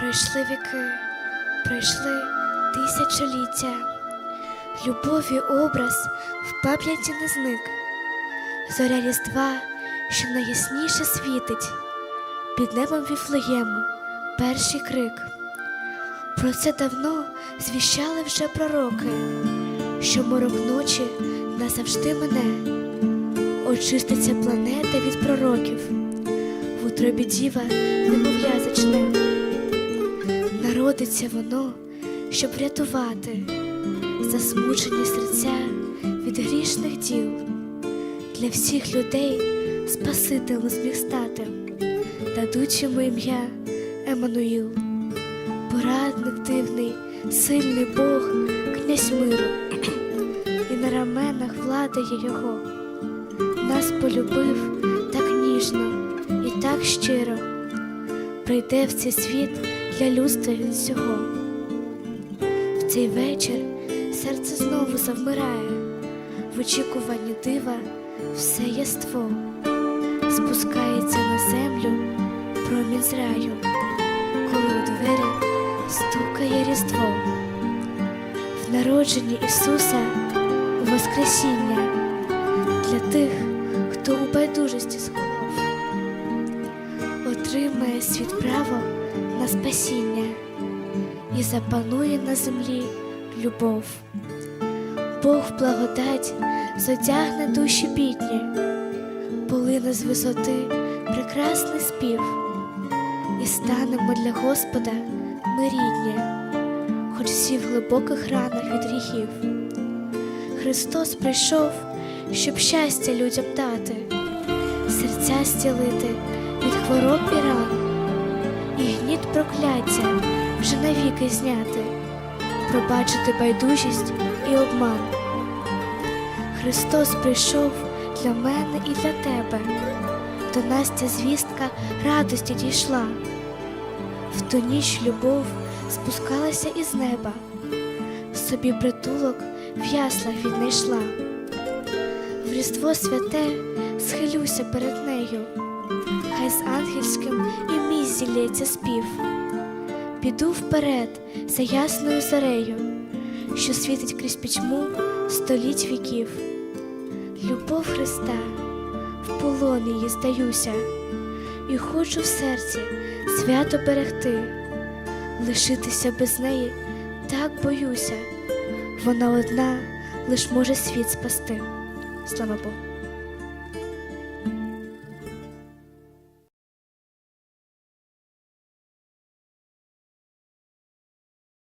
Пройшли віки, пройшли тисячоліття, любові образ в пам'яті не зник, зоря різдва, що найясніше світить, під небом віфлеєму перший крик. Про це давно звіщали вже пророки, що морок ночі назавжди мене, очиститься планета від пророків, в утробі діва немовля зачне. Народиться воно, щоб врятувати засмучені серця від грішних діл. Для всіх людей Спасителем зміг стати, дадуть йому ім'я Еммануїл. Порадник дивний, сильний Бог, князь миру, і на раменах владає його. Нас полюбив так ніжно і так щиро, прийде в цей світ для людства він всього. В цей вечір серце знову завмирає, в очікуванні дива все єство спускається на землю промінь з раю, коли у двері стукає різдво. В народженні Ісуса Воскресіння для тих, хто у байдужості сховав, отримає світ право на спасіння і запанує на землі любов. Бог благодать зодягне душі бідні, полине з висоти прекрасний спів, і станемо для Господа ми рідні, хоч всі в глибоких ранах від гріхів. Христос прийшов, щоб щастя людям дати, серця зцілити від хвороб і ран, прокляття вже навіки зняти, пробачити байдужість і обман. Христос прийшов для мене і для тебе, до нас ця звістка радості дійшла. В ту ніч любов спускалася із неба, собі притулок в яслах віднайшла. В Різдво святе схилюся перед нею, хай з ангельським і мій зілється спів. Піду вперед за ясною зарею, що світить крізь пітьму століть віків. Любов Христа в полон її здаюся, і хочу в серці свято берегти, лишитися без неї так боюся, вона одна лиш може світ спасти. Слава Богу.